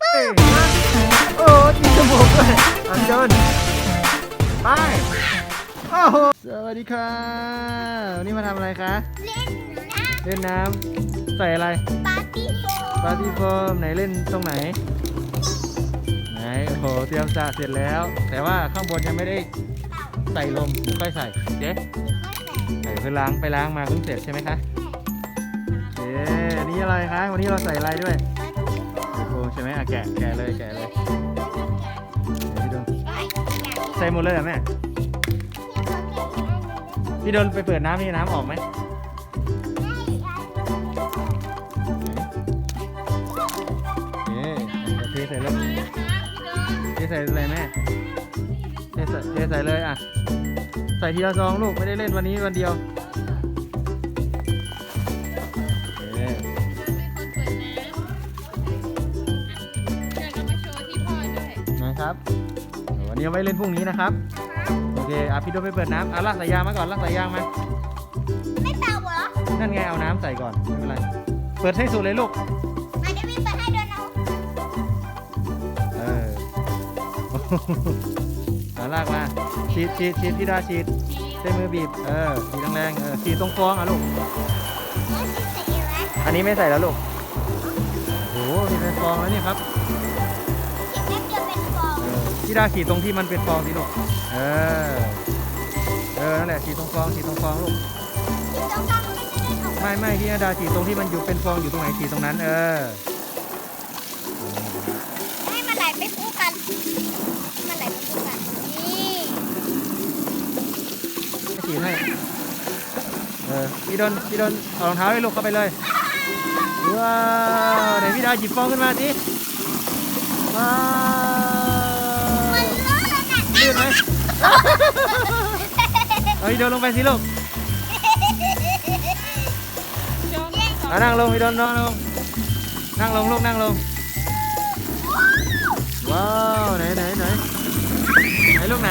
เปิ้ลโอ้จีจมูกด้วยอันเดินไปโอ้โหสวัสดีค่ะวันนี้มาทำอะไรคะเล่นนะเล่นน้ำใส่อะไรปาร์ตี้โฟมปาร์ตี้โฟมไหนเล่นตรงไหนไหนโอ้โหเตรียมสระเสร็จแล้ว แต่ว่าข้างบนยังไม่ได้ใส่ลมค่อยใส่เจ๊ใส่เพื่อล้างไปล้างมาเพิ่งเสร็จใช่ไหมคะเจ๊นี่อะไรคะวันนี้เราใส่อะไรด้วย ใส่โฟมใช่ไหมอะแกะแกะเลยแกะเลยเดี๋ยวพี่โดนใส่หมดเลยเหรอแม่พี่โดนไปเปิดน้ำนี่น้ำออกไหมเย้เทใส่เลยเทใส่อะไรแม่เทใส่เทใส่เลยอะใส่ทีละซองลูกไม่ได้เล่นวันนี้วันเดียว นะครับเดี๋ยววันนี้เอาไว้เล่นพรุ่งนี้นะครับ โอเคอะพี่โดมไปเปิดน้ำอะลากสายยางมาก่อนลากสายยางมา ไม่เป่าเหรอนั่นไงเอาน้ำใส่ก่อนไม่เป็นไร เปิดให้สุดเลยลูกมาเดี๋ยวพี่เปิดให้โดนเอาเอออะลากมาฉีดฉีดฉีดพี่ดาฉีดใช้มือบีบ เออฉีดแรงๆเออฉีดตรงฟองอะลูกแล้วฉีดใส่เอวไหมอันนี้ไม่ใส่แล้วลูกโอ้โหนี่เป็นฟองแล้วนี่ครับ พี่ดาฉีดตรงที่มันเป็นฟองสิลูกเออ เออ นั่นแหละฉีดตรงฟองฉีดตรงฟองลูกฉีดตรงกลางมันจะได้ออกไม่ไม่พี่นาดาฉีดตรงที่มันอยู่เป็นฟองอยู่ตรงไหนฉีดตรงนั้น เออ ให้มันไหลไปคู่กันให้มันไหลไปคู่กัน นี่ฉีดให้ เออ พี่โดนพี่โดนเอารองเท้าให้ลูกเข้าไปเลย ว้าวไหนพี่ดาหยิบฟองขึ้นมาสิว้าวมัน ลื่นอะลื่นไหมเอาพี่โดนลงไปสิลูกเอานั่งลงพี่โดนนั่งลงนั่งลงลูกนั่งลงว้าวไหนไหนไหนไหนลูกไหน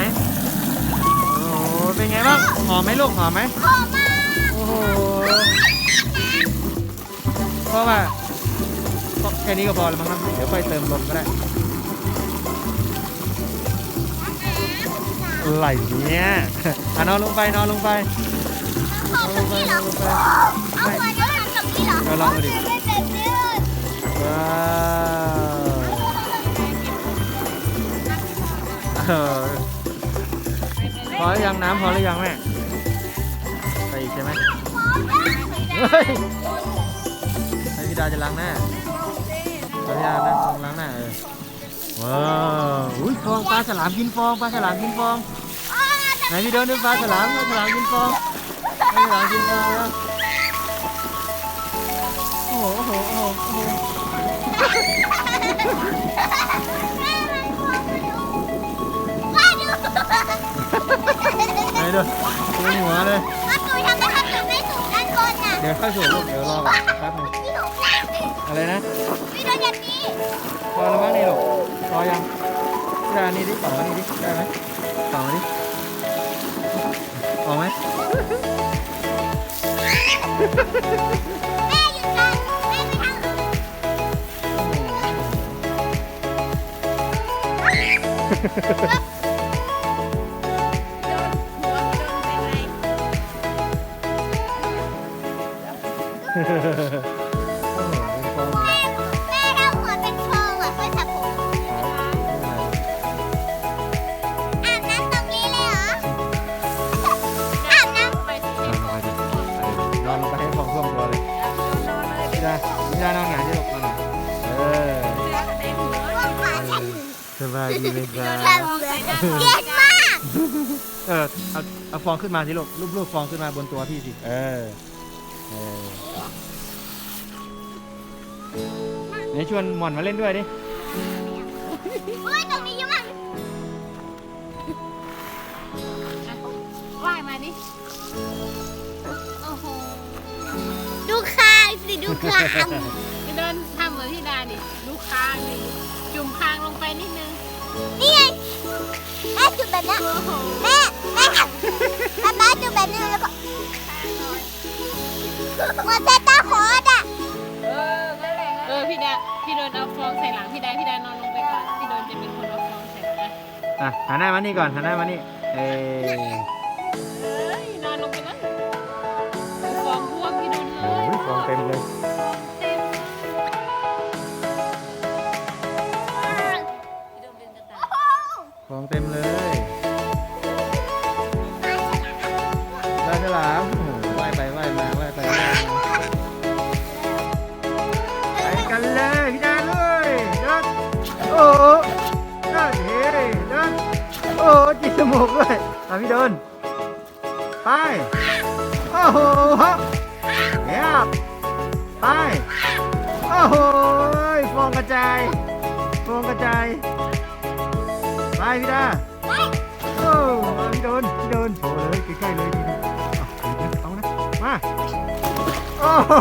โอ้โหเป็นไงบ้างหอมไหมลูกหอมไหมออกมากโอ้โหเพราะว่าแค่นี้ก็พอแล้วมั้งครับเดี๋ยวค่อยเติมลมก็ได้ อะไรเนี่ยอะนอนลงไปนอนลงไปเอานอนขลองงไปพี่เหรนออนลงไปเอาหัวน้ำมันกับพี่เหรอเอาลองดูดิไม่เป็นลื่นว้าวเออพอหรือยังน้ำพอหรือยังแม่ใส่อีกใช่ไหมเฮ้ยให้พี่ดาจะล้างหน้าให้พี่ดานะล้างหน้าเออ ว้าวอุ้ยฟองปลาฉลามกินฟองปลาฉลามกินฟองไหนพี่เดินดูปลาฉลามปลาฉลามกินฟองปลาฉลามกินฟองแล้วโอ้โหโอ้โหโอ้โหโอ้โหว่าดูไหนดูดูหัวเลยว่าดูทำไมทำถึงไม่สูงด้านบนน่ะเดี๋ยวค่อยสูบลูกเดี๋ยวรอก่อนแป๊บนึง อะไรนะพี่โดนอย่างนี้พอแล้วมั้งนี่ลูกพอยังได้อันนี้ดิต่ออันนี้ดิได้ไหมต่อมาดิออกไหมแม่หยุดกันแม่ไม่ทำโอ้โห นองไปให้ฟองท่วมตัวเลยพี่ดาพี่ดานอนหงายดิลูกนอนหงายเออสบายดีเลยครับเย็นมาก เออเอาเอาฟองขึ้นมาสิลูกรูปรูปฟองขึ้นมาบนตัวพี่สิ เออ เออไหนชวนหมอนมาเล่นด้วยดิเฮ้ยตรงนี้เยอะมากว่ายมาดิ โอ้โห ดูคางสิดูคางพี่เดินทำเหมือนพี่ดาดิดูคางดิจุ่มคางลงไปนิดนึง นี่ไงแม่จุดแบบนี้แม่แม่ป๊าป๊าจุดแบบนี้แล้วก็เหมือนเซนต้าคอร์ดอะเออนั่นแหละเออพี่ดาพี่โดนเอาฟองใส่หลังพี่ดาพี่ดานอนลงไปก่อนพี่โดนจะเป็นคนเอาฟองใส่หลังนะอะหันหน้ามานี่ก่อนหันหน้ามานี่เอ้ยเอ้ยนอนลงไปเล ลามโอ้โหว่ายไปว่ายมาว่ายไปว่ายมาไปกันเลยพี่ดาเลยเดินโอ้โหเดินเฮ้ยเดินโอ้โหจิตจมูกด้วยอะพี่เดินไปโอ้โหเฮียไปโอ้โหฟองกระจายฟองกระจายไปพี่ดาโอ้พี่โดนพี่โดนโชว์เลยใกล้ๆเลย มาโอ้โห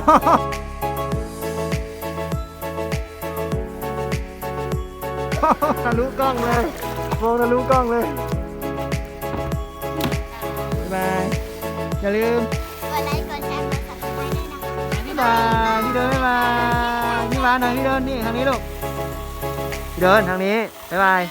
ทะลุกล้องเลยโฟงทะลุกล้องเลยบ๊ายบาย อย่าลืมกดไลค์กดแชร์กด subscribe ด้วยนะคะบ๊ายบายพี่เดินบ๊ายบายพี่หวานหน่อยพี่เดินนี่ทางนี้ลูกพี่เดินทางนี้บ๊ายบาย